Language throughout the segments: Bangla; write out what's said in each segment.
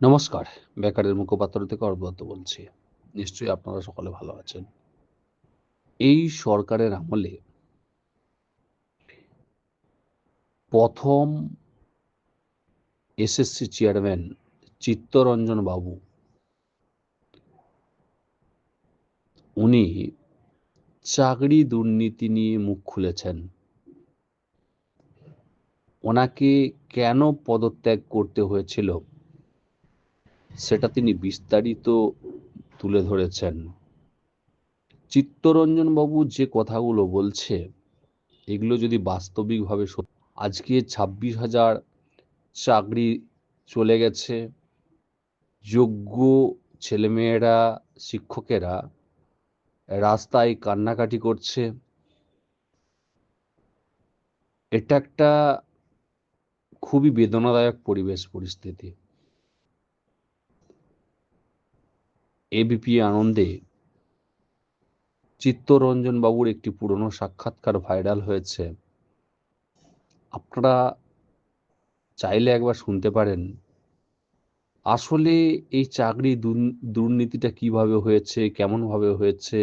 নমস্কার বেকারের মুখপাত্র থেকে অর্বত বলছি। নিশ্চয়ই আপনারা সকলে ভালো আছেন। এই সরকারের আমলে প্রথম এসএসসি চেয়ারম্যান চিত্তরঞ্জন বাবু, উনি চাকরি দুর্নীতি নিয়ে মুখ খুলেছেন। ওনাকে কেন পদত্যাগ করতে হয়েছিল? সেটা তিনি বিস্তারিত তুলে ধরেছেন। চিত্তরঞ্জন বাবু যে কথাগুলো বলছে, এগুলো যদি বাস্তবিকভাবে আজকে ছাব্বিশ হাজার চাকরি চলে গেছে। যোগ্য ছেলেমেয়েরা, শিক্ষকেরা রাস্তায় কান্নাকাটি করছে। এটা একটা খুবই বেদনাদায়ক পরিবেশ, পরিস্থিতি। এবিপি আনন্দে চিত্তরঞ্জন বাবুর একটি পুরনো সাক্ষাৎকার ভাইরাল হয়েছে। আপনারা চাইলে একবার শুনতে পারেন। আসলে এই চাকরি দুর্নীতিটা কীভাবে হয়েছে, কেমনভাবে হয়েছে,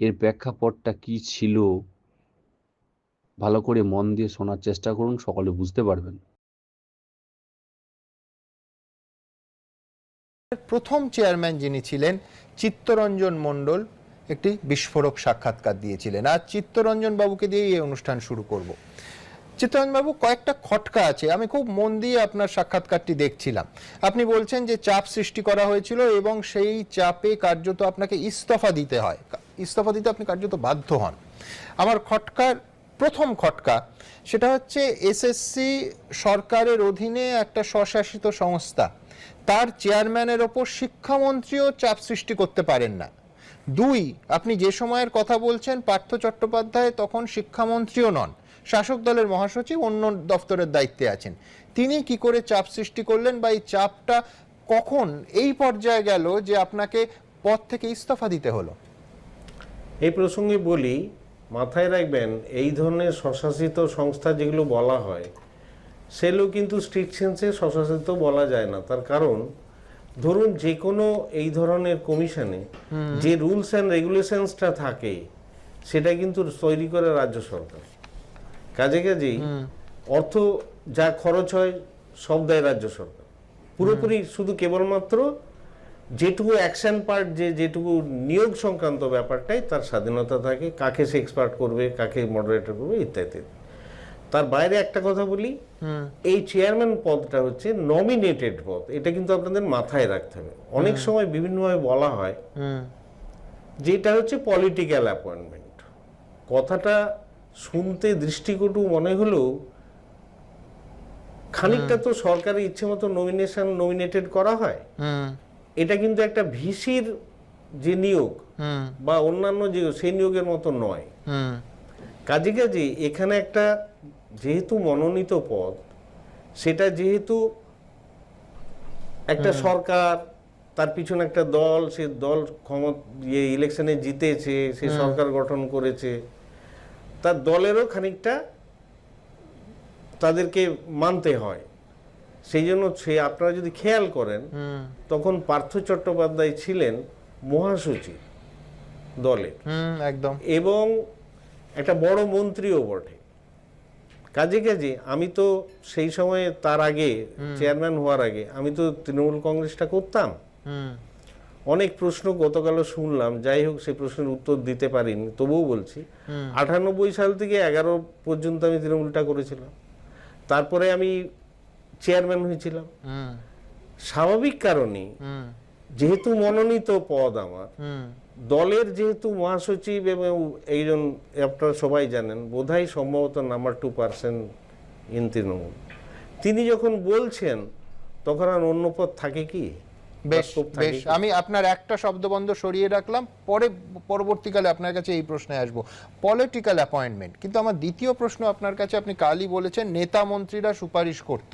এর প্রেক্ষাপটটা কি ছিল, ভালো করে মন দিয়ে শোনার চেষ্টা করুন, সকলে বুঝতে পারবেন। প্রথম চেয়ারম্যান যিনি ছিলেন, চিত্তরঞ্জন মণ্ডল একটি বিস্ফোরক সাক্ষাৎকার দিয়েছিলেন। আর চিত্তরঞ্জন বাবুকে দিয়ে এই অনুষ্ঠান শুরু করব। চিত্তরঞ্জন বাবু, কয়েকটা খটকা আছে। আমি খুব মন দিয়ে আপনার সাক্ষাৎকারটি দেখছিলাম। আপনি বলছেন যে চাপ সৃষ্টি করা হয়েছিল এবং সেই চাপে কার্যত আপনাকে ইস্তফা দিতে হয়। ইস্তফা দিতে আপনি কার্যত বাধ্য হন। আমার খটকার প্রথম খটকা, সেটা হচ্ছে এসএসসি সরকারের অধীনে একটা স্বশাসিত সংস্থা। তার চেয়ারম্যানের ওপর শিক্ষামন্ত্রীও চাপ সৃষ্টি করতে পারেন না। দুই, আপনি যে সময়ের কথা বলছেন, পার্থ চট্টোপাধ্যায় তখন শিক্ষামন্ত্রীও নন। শাসক দলের মহাসচিব অন্য দপ্তরের দায়িত্বে আছেন। তিনি কি করে চাপ সৃষ্টি করলেন বা এই চাপটা কখন এই পর্যায়ে গেল যে আপনাকে পদ থেকে ইস্তফা দিতে হলো? এই প্রসঙ্গে বলি, মাথায় রাখবেন, এই ধরনের স্বশাসিত সংস্থা যেগুলো বলা হয় সেগুলো কিন্তু স্ট্রিক্ট সেন্সে স্বশাসিত বলা যায় না। তার কারণ ধরুন যে কোনো এই ধরনের কমিশনে যে রুলস অ্যান্ড রেগুলেশনসটা থাকে সেটা কিন্তু তৈরি করে রাজ্য সরকার। কাজে কাজেই অর্থ যা খরচ হয় সব দেয় রাজ্য সরকার। পুরোপুরি শুধু কেবলমাত্র যেটুকু অ্যাকশন পার্ট যে যেটুকু নিয়োগ সংক্রান্ত ব্যাপারটাই তার স্বাধীনতা থাকে কাকে সে এক্সপার্ট করবে কাকে মডারেটর করবে ইত্যাদি। তার বাইরে একটা কথা বলি। এই চেয়ারম্যান পদটা হচ্ছে নমিনেটেড পদ। এটা কিন্তু আপনাদের মাথায় রাখতে হবে। অনেক সময় বিভিন্নভাবে বলা হয় যেটা হচ্ছে পলিটিক্যাল অ্যাপয়েন্টমেন্ট কথাটা শুনতে দৃষ্টিকটু মনে হলেও খানিকটা তো সরকারের ইচ্ছে মতো নমিনেশন নমিনেটেড করা হয়। এটা কিন্তু একটা ভিসির যে নিয়োগ বা অন্যান্য যে সেই নিয়োগের মতো নয়। কাজে কাজে এখানে একটা যেহেতু মনোনীত পদ সেটা যেহেতু একটা সরকার তার পিছনে একটা দল সে দল ক্ষমত ইয়ে ইলেকশনে জিতেছে সে সরকার গঠন করেছে তার দলেরও খানিকটা তাদেরকে মানতে হয়। সেই জন্য সে আপনারা যদি খেয়াল করেন তখন পার্থ চট্টোপাধ্যায় ছিলেন মহাসচিব দলের। একদম। এবং একটা বড় মন্ত্রীও বটে। কাজে কাজে আমি তো সেই সময়ে তার আগে চেয়ারম্যান হওয়ার আগে আমি তো তৃণমূল কংগ্রেসটা করতাম। অনেক প্রশ্ন গতকালও শুনলাম যাই হোক সেই প্রশ্নের উত্তর দিতে পারিনি তবুও বলছি। আটানব্বই সাল থেকে এগারো পর্যন্ত আমি তৃণমূলটা করেছিলাম। তারপরে আমি চেয়ারম্যান হয়েছিলাম। স্বাভাবিক কারণে যেহেতু মনোনীত পদ আমার দলের যেহেতু মহাসচিব এবং এইজন আপনারা সবাই জানেন বোধহয় সম্ভবত number two percent in Trinamool. তিনি যখন বলছেন তখন আর অন্য পথ থাকে কি? বেশ বেশ। আমি আপনার একটা শব্দবন্ধ সরিয়ে রাখলাম পরে পরবর্তীকালে আপনার কাছে এই প্রশ্নে আসব। পলিটিক্যাল অ্যাপয়েন্টমেন্ট কিন্তু আমার দ্বিতীয় প্রশ্ন আপনার কাছে আপনি কালই বলেছেন নেতা মন্ত্রীরা সুপারিশ করত।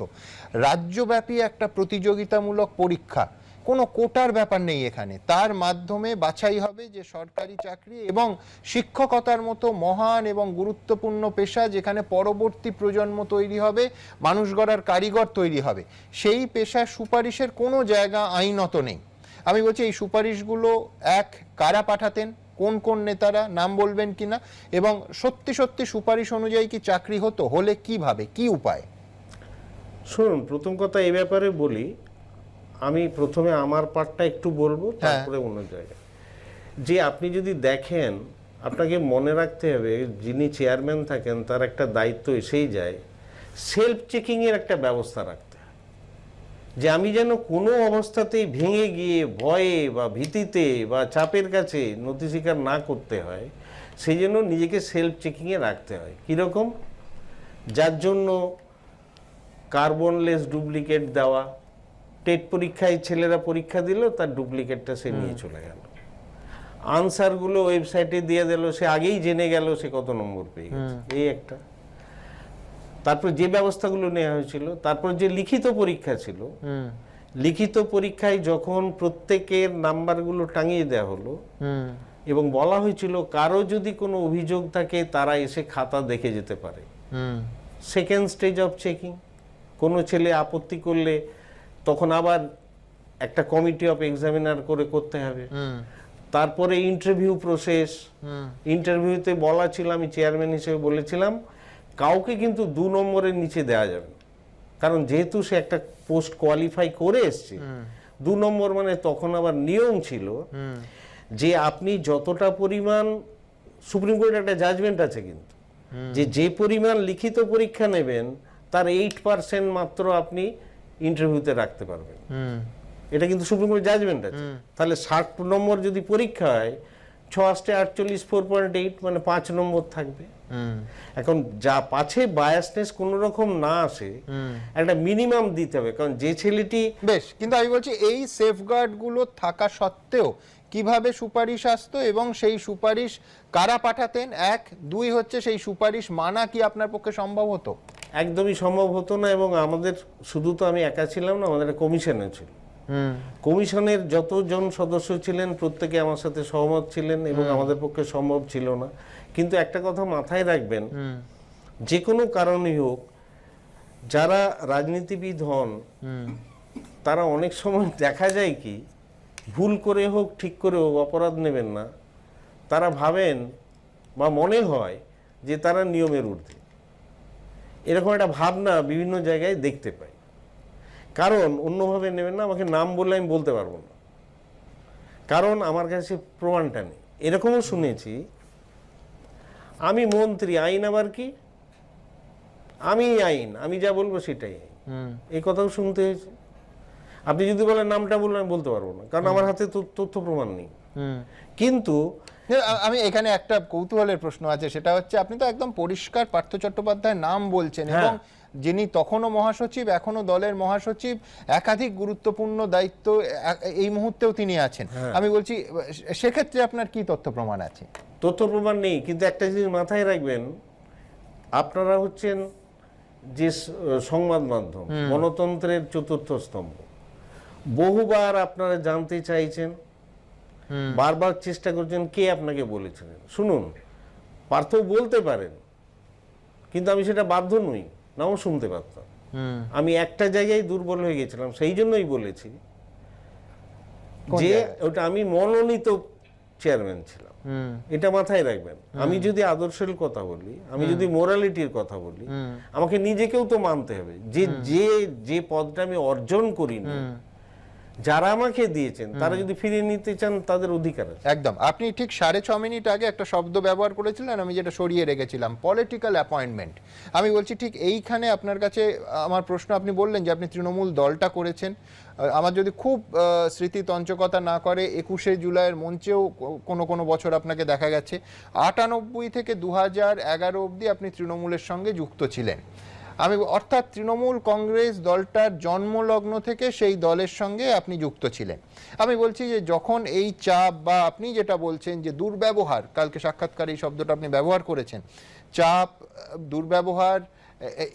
রাজ্যব্যাপী একটা প্রতিযোগিতামূলক পরীক্ষা কোনো কোটার ব্যাপার নেই এখানে। তার মাধ্যমে বাছাই হবে যে সরকারি চাকরি এবং শিক্ষকতার মতো মহান এবং গুরুত্বপূর্ণ পেশা যেখানে পরবর্তী প্রজন্ম তৈরি হবে, মানুষ গড়ার কারিগর তৈরি হবে, সেই পেশার সুপারিশের কোনো জায়গা আইনত নেই। আমি বলছি, এই সুপারিশগুলো এক, কারা পাঠাতেন, কোন কোন নেতারা, নাম বলবেন কিনা, এবং সত্যি সত্যি সুপারিশ অনুযায়ী কি চাকরি হতো, হলে কীভাবে, কি উপায়? শুনুন, প্রথম কথা এই ব্যাপারে বলি আমি প্রথমে আমার পার্টটা একটু বলব তারপরে অন্য জায়গায়। যে আপনি যদি দেখেন আপনাকে মনে রাখতে হবে যিনি চেয়ারম্যান থাকেন তার একটা দায়িত্ব এসেই যায়। সেলফ চেকিংয়ের একটা ব্যবস্থা রাখতে হয়। যে আমি যেন কোনো অবস্থাতেই ভেঙে গিয়ে ভয়ে বা ভীতিতে বা চাপের কাছে নথি স্বীকার না করতে হয় সেই জন্য নিজেকে সেলফ চেকিংয়ে রাখতে হয়। কীরকম? যার জন্য কার্বনলেস ডুপ্লিকেট দেওয়া টেট পরীক্ষায় ছেলেরা পরীক্ষা দিল তার ডুপ্লিকেটটা সে নিয়ে চলে গেল। আনসারগুলো ওয়েবসাইটে দিয়ে দিল সে আগেই জেনে গেল সে কত নম্বর পেয়ে গেছে। এই একটা। তারপর যে ব্যবস্থাগুলো নেওয়া হয়েছিল তারপর যে লিখিত পরীক্ষা ছিল লিখিত পরীক্ষায় যখন প্রত্যেকের নাম্বারগুলো টাঙিয়ে দেওয়া হলো এবং বলা হয়েছিল কারও যদি কোনো অভিযোগ থাকে তারা এসে খাতা দেখে যেতে পারে। সেকেন্ড স্টেজ অফ চেকিং কোনো ছেলে আপত্তি করলে তখন আবার একটা কমিটি অফ এক্সামিনার করে করতে হবে। তারপরে ইন্টারভিউ প্রসেস ইন্টারভিউতে বলা ছিল আমি চেয়ারম্যান হিসেবে বলেছিলাম কাউকে কিন্তু দু নম্বরের নিচে দেওয়া যাবে কারণ যেহেতু সে একটা পোস্ট কোয়ালিফাই করে এসছে দু নম্বর মানে তখন আবার নিয়ম ছিল যে আপনি যতটা পরিমাণ সুপ্রিম কোর্টের একটা জাজমেন্ট আছে কিন্তু যে যে পরিমাণ লিখিত পরীক্ষা নেবেন তার এইট পার্সেন্ট মাত্র আপনি ইন্টারভিউতে রাখতে পারবেন এটা কিন্তু সুপ্রিম কোর্ট জাজমেন্ট আছে। তাহলে ষাট নম্বর যদি পরীক্ষা হয় ছ আষ্টে আটচল্লিশ ফোর পয়েন্ট এইট মানে পাঁচ নম্বর থাকবে। এখন যা পাছে বায়াসনেস কোন রকম না আসে একটা মিনিমাম দিতে হবে। কারণ যে ছেলেটি বেশ কিন্তু আমি বলছি এই সেফগার্ডগুলো থাকা সত্ত্বেও কীভাবে সুপারিশ আসতো এবং সেই সুপারিশ কারা পাঠাতেন? এক দুই হচ্ছে সেই সুপারিশ মানা কি আপনার পক্ষে সম্ভব হতো? একদমই সম্ভব হতো না এবং আমাদের শুধু তো আমি একা ছিলাম না আমাদের একটা কমিশনও ছিল। কমিশনের যতজন সদস্য ছিলেন প্রত্যেকে আমার সাথে সহমত ছিলেন এবং আমাদের পক্ষে সম্ভব ছিল না। কিন্তু একটা কথা মাথায় রাখবেন যে কোনো কারণেই হোক যারা রাজনীতিবিদ হন তারা অনেক সময় দেখা যায় কি ভুল করে হোক ঠিক করে হোক অপরাধ নেবেন না। তারা ভাবেন বা মনে হয় যে তারা নিয়মের ঊর্ধ্বে। এরকম একটা ভাবনা বিভিন্ন জায়গায় দেখতে পাই। কারণ অন্যভাবে নেবেন না আমাকে নাম বললে আমি বলতে পারব না। কারণ আমার কাছে প্রমাণটা নেই। এরকমও শুনেছি আমি মন্ত্রী আইন আবার কি? আমি আইন আমি যা বলব সেটাই। এই কথাও শুনতে হয়েছে। আপনি যদি বলেন নামটা বললে আমি বলতে পারব না কারণ আমার হাতে তো তথ্য প্রমাণ নেই। কিন্তু আমি এখানে একটা কৌতূহলের প্রশ্ন আছে সেটা হচ্ছে আপনি তো একদম পরিষ্কার পার্থ চট্টোপাধ্যায়ের নাম বলছেন হ্যাঁ। এবং যিনি তখনও মহাসচিব এখনও দলের মহাসচিব একাধিক গুরুত্বপূর্ণ দায়িত্ব এই মুহূর্তেও তিনি আছেন। হ্যাঁ। আমি বলছি সেক্ষেত্রে আপনার কি তথ্য প্রমাণ আছে? তথ্য প্রমাণ নেই কিন্তু একটা জিনিস মাথায় রাখবেন আপনারা হচ্ছেন যে সংবাদ মাধ্যম গণতন্ত্রের চতুর্থ স্তম্ভ। বহুবার আপনারা জানতে চাইছেন বারবার চেষ্টা করছেন কে আপনাকে বলেছিলেন শুনুন পার্থ বলতে পারেন কিন্তু আমি সেটা বাধ্য নই নাও শুনতে পারতাম। আমি একটা জায়গায় দুর্বল হয়ে গেছিলাম সেই জন্যই বলেছি যে ওটা আমি মনোনীত চেয়ারম্যান ছিলাম। এটা মাথায় রাখবেন। আমি যদি আদর্শের কথা বলি আমি যদি মোরালিটির কথা বলি আমাকে নিজেকেও তো মানতে হবে। যে যে যে পদটা আমি অর্জন করিনি যারা আমাকে দিয়েছেন তারা যদি ফিরিয়ে নিতে চান তাদের অধিকার একদম। আপনি ঠিক সাড়ে ছ মিনিট আগে একটা শব্দ ব্যবহার করেছিলেন আমি যেটা সরিয়ে রেখেছিলাম পলিটিক্যাল অ্যাপয়েন্টমেন্ট আমি বলছি ঠিক এইখানে আপনার কাছে আমার প্রশ্ন আপনি বললেন যে আপনি তৃণমূল দলটা করেছেন। আমার যদি খুব স্মৃতি তঞ্চকতা না করে একুশে জুলাইয়ের মঞ্চেও কোনো কোনো বছর আপনাকে দেখা গেছে আটানব্বই থেকে দু হাজার এগারো অবধি আপনি তৃণমূলের সঙ্গে যুক্ত ছিলেন। আমি, অর্থাৎ তৃণমূল কংগ্রেস দলটার জন্মলগ্ন থেকে সেই দলের সঙ্গে আপনি যুক্ত ছিলেন। আমি বলছি যে যখন এই চাপ বা আপনি যেটা বলছেন যে দুর্ব্যবহার, কালকে সাক্ষাৎকার এই শব্দটা আপনি ব্যবহার করেছেন, চাপ, দুর্ব্যবহার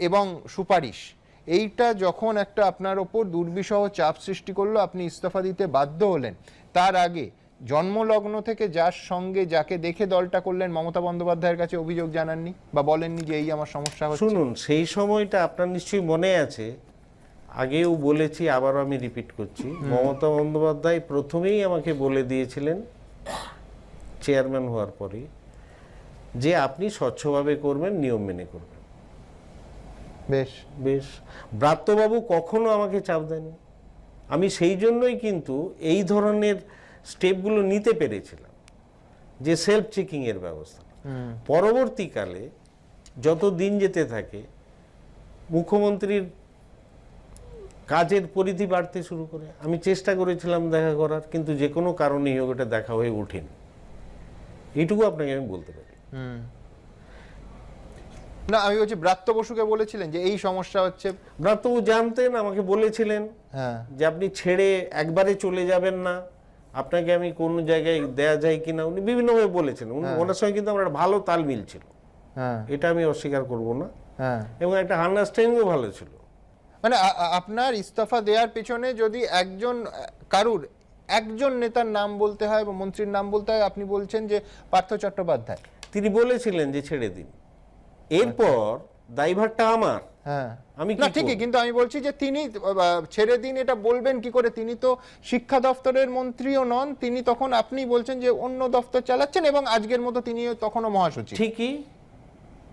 এবং সুপারিশ, এইটা যখন একটা আপনার ওপর দুর্বিষহ চাপ সৃষ্টি করল, আপনি ইস্তফা দিতে বাধ্য হলেন। তার আগে জন্মলগ্ন থেকে যার সঙ্গে যাকে দেখে দলটা করলেন মমতা বন্দ্যোপাধ্যায়ের কাছে অভিযোগ জানাননি বা বলেননি যে এই আমার সমস্যা হচ্ছে? শুনুন সেই সময়টা আপনার নিশ্চয়ই মনে আছে। আগেও বলেছি আবারও আমি রিপিট করছি। মমতা বন্দ্যোপাধ্যায় প্রথমেই আমাকে বলে দিয়েছিলেন চেয়ারম্যান হওয়ার পরে যে আপনি স্বচ্ছভাবে করবেন নিয়ম মেনে করবেন। বেশ। বেশ। ব্রাত্যবাবু কখনো আমাকে চাপ দেননি। আমি সেই জন্যই কিন্তু এই ধরনের স্টেপগুলো নিতে পেরেছিলাম যে সেলফ চেকিংয়ের ব্যবস্থা। পরবর্তীকালে যত দিন যেতে থাকে মুখ্যমন্ত্রীর কাজের পরিধি বাড়তে শুরু করে। আমি চেষ্টা করেছিলাম দেখা করার কিন্তু যে কোনো কারণেই হোক এটা দেখা হয়ে ওঠেনি। এইটুকু আপনাকে আমি বলতে পারি। না আমি বলছি ব্রাত্য বসুকে বলেছিলেন যে এই সমস্যা হচ্ছে। ব্রাত্যবাবু জানতেন আমাকে বলেছিলেন হ্যাঁ। যে আপনি ছেড়ে একবারে চলে যাবেন না। আপনাকে আমি কোন জায়গায় দেয়া যায় কিনা উনি বিভিন্নভাবে বলেছেন। উনি- ওনার সঙ্গে কিন্তু আমার একটা ভালো তাল মিল ছিল হ্যাঁ। এটা আমি অস্বীকার করব না। হ্যাঁ। এবং একটা আন্ডারস্ট্যান্ডিংও ভালো ছিল। মানে আপনার ইস্তফা দেওয়ার পেছনে যদি একজন কারুর একজন নেতার নাম বলতে হয় বা মন্ত্রীর নাম বলতে হয় আপনি বলছেন যে পার্থ চট্টোপাধ্যায়। তিনি বলেছিলেন যে ছেড়ে দিন। এরপর দায়ভারটা আমার। হ্যাঁ। আমি না ঠিকই কিন্তু আমি বলছি যে তিনি ছেড়ে দিন এটা বলবেন কি করে? তিনি তো শিক্ষা দপ্তরের মন্ত্রীও নন তিনি তখন আপনি বলছেন যে অন্য দপ্তর চালাচ্ছেন এবং আজকের মতো তিনি তখনও মহাসচিব। ঠিকই।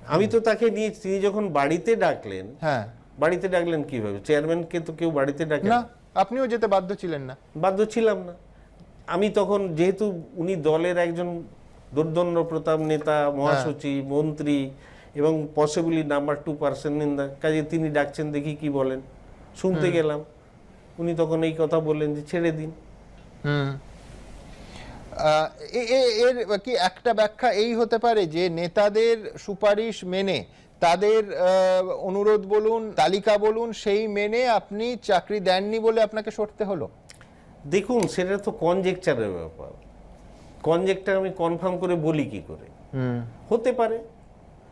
আমি তো তাকে নিয়ে তিনি যখন বাড়িতে ডাকলেন হ্যাঁ। বাড়িতে ডাকলেন কীভাবে? চেয়ারম্যানকে তো কেউ বাড়িতে ডাকে না না। আপনিও যেতে বাধ্য ছিলেন না। বাধ্য ছিলাম না। আমি তখন যেহেতু উনি দলের একজন দুর্দণ্ড প্রতাপ নেতা মহাসচিব মন্ত্রী এবং possibly number two person in the কাজে তিনি ডাকছেন দেখি কি বলেন। শুনতে গেলাম। উনি তখন এই কথা বললেন যে ছেড়ে দিন। হুম। এ- এ- এর কি একটা ব্যাখ্যা এই হতে পারে যে নেতাদের সুপারিশ মেনে তাদের অনুরোধ বলুন তালিকা বলুন সেই মেনে আপনি চাকরি দেননি বলে আপনাকে সরতে হলো? দেখুন সেটা তো কনজেকচারের ব্যাপার। কনজেকচার আমি কনফার্ম করে বলি কি করে? হতে পারে।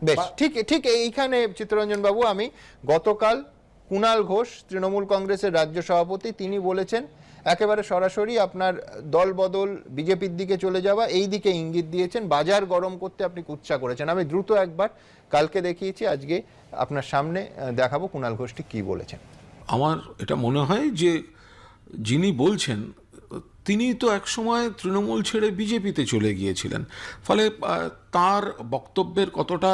বেশ ঠিক ঠিক এইখানে চিত্তরঞ্জন বাবু আমি গতকাল কুণাল ঘোষ তৃণমূল কংগ্রেসের রাজ্য সভাপতি তিনি বলেছেন একেবারে সরাসরি আপনার দল বদল বিজেপির দিকে চলে যাওয়া এই দিকে ইঙ্গিত দিয়েছেন বাজার গরম করতে আপনি কুচ্ছা করেছেন। আমি দ্রুত একবার কালকে দেখিয়েছি আজকে আপনার সামনে দেখাবো কুণাল ঘোষ ঠিক কি বলেছেন। আমার এটা মনে হয় যে যিনি বলছেন তিনি তো একসময় তৃণমূল ছেড়ে বিজেপিতে চলে গিয়েছিলেন। ফলে তার বক্তব্যের কতটা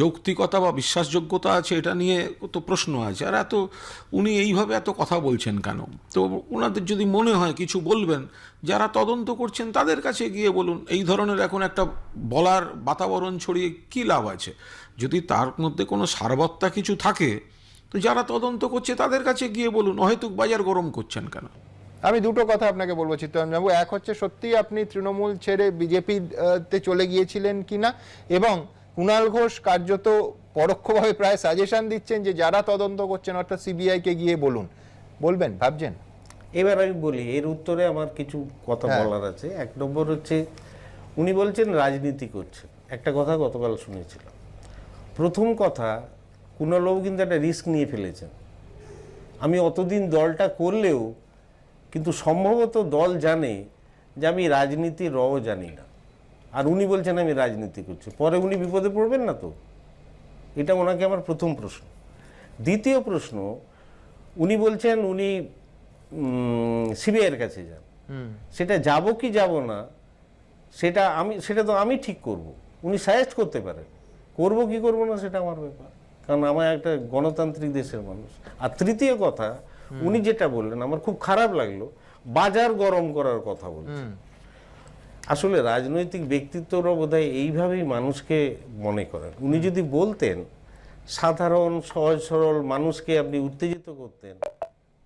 যৌক্তিকতা বা বিশ্বাসযোগ্যতা আছে এটা নিয়ে তো প্রশ্ন আছে। আর এত, উনি এইভাবে এত কথা বলছেন কেন? তো ওনাদের যদি মনে হয়, কিছু বলবেন, যারা তদন্ত করছেন তাদের কাছে গিয়ে বলুন, এই ধরনের এখন একটা বলার বাতাবরণ ছড়িয়ে কী লাভ আছে? যদি তার মধ্যে কোনো সারবত্তা কিছু থাকে, তো যারা তদন্ত করছে তাদের কাছে গিয়ে বলুন অহেতুক বাজার গরম করছেন কেন? আমি দুটো কথা আপনাকে বলব চিত্তরঞ্জন বাবু। এক হচ্ছে সত্যি আপনি তৃণমূল ছেড়ে বিজেপি তে চলে গিয়েছিলেন কিনা? এবং কুণাল ঘোষ কার্যত পরোক্ষভাবে প্রায় সাজেশন দিচ্ছেন যে যারা তদন্ত করছেন অর্থাৎ সিবিআই কে গিয়ে বলুন। বলবেন ভাবছেন? এবার আমি বলি এর উত্তরে আমার কিছু কথা হ্যাঁ। বলার আছে। এক নম্বর হচ্ছে উনি বলছেন রাজনীতি করছেন। একটা কথা গতকাল শুনেছিলাম। প্রথম কথা কুণালবাবু কিন্তু একটা রিস্ক নিয়ে ফেলেছেন। আমি অতদিন দলটা করলেও কিন্তু সম্ভবত দল জানে যে আমি রাজনীতি রও জানি না। আর উনি বলছেন আমি রাজনীতি করছি। পরে উনি বিপদে পড়বেন না তো? এটা ওনাকে আমার প্রথম প্রশ্ন। দ্বিতীয় প্রশ্ন উনি বলছেন উনি সিবিআইয়ের কাছে যান। সেটা যাব কি যাব না সেটা আমি সেটা তো আমি ঠিক করব। উনি সাজেস্ট করতে পারেন। করব কি করব না সেটা আমার ব্যাপার। কারণ আমার একটা গণতান্ত্রিক দেশের মানুষ। আর তৃতীয় কথা উনি যেটা বললেন আমার খুব খারাপ লাগল বাজার গরম করার কথা বলছেন। আসলে রাজনৈতিক ব্যক্তিত্বরা বোধহয় এইভাবেই মানুষকে মনে করেন। উনি যদি বলতেন সাধারণ সহজ সরল মানুষকে আপনি উত্তেজিত করতেন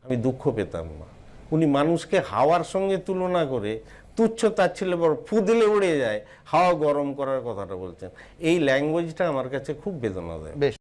আমি দুঃখ পেতাম না। উনি মানুষকে হাওয়ার সঙ্গে তুলনা করে তুচ্ছ তাচ্ছিল্য বড় ফুদলে উড়ে যায় হাওয়া গরম করার কথাটা বলছেন। এই ল্যাঙ্গুয়েজটা আমার কাছে খুব বেদনা দেয় বেশ।